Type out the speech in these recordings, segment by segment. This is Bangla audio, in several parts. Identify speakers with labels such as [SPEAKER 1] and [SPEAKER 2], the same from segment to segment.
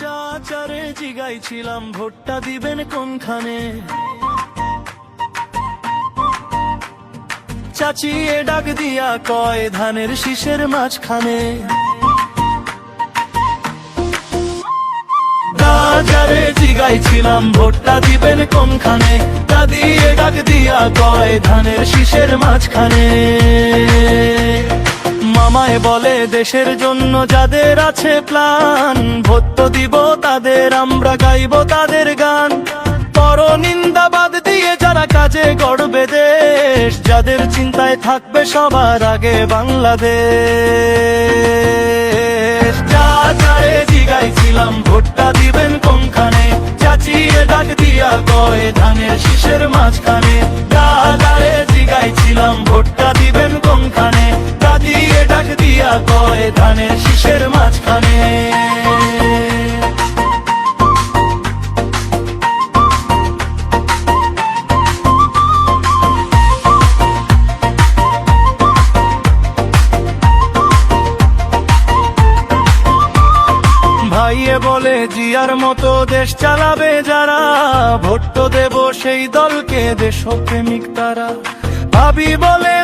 [SPEAKER 1] চাচারে জিগাইছিলাম, ভোটটা দিবেন কোনখানে? চাচি এ ডাক দিয়া কয়, ধানের শীষের মাঝখানে। রাজারে জিগাইছিলাম, ভোটটা দিবেন কোনখানে? দাদি ডাক দিয়া কয়, ধানের শীষের মাঝখানে। মামায় বলে দেশের জন্য যাদের আছে প্ল্যান ভোট দিব তাদের, আমরা গাইব তাদের গান। পর নিন্দাবাদ দিয়ে যারা কাজে গড়বে দেশ, যাদের চিন্তায় থাকবে সবার আগে বাংলাদেশ। চাচারে জিগাইছিলাম, ভোটটা দিবেন কোনখানে? চাচিয়ে ডাক দিয়া কয়, ধানের শীষের মাঝখানে। দিয়া কয় ধানের শীষের মাঝখানে? ভাইয়ে বলে, জিয়ার মতো দেশ চালাবে যারা ভোট দেব সেই দলকে দেশপ্রেমিক তারা। ভাবি বলে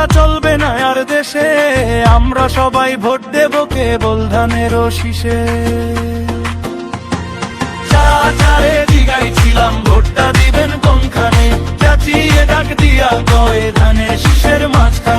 [SPEAKER 1] ব্যবসা চলবে না আর দেশে। আমরা সবাই ভোট দেব কেবল ধানের শীষে। চাচারে জিগাইছিলাম ভোটটা দিবেন কোনখানে? চাচিয়ে ডাক দিয়া গয়ে ধানের শিষের মাঝখানে।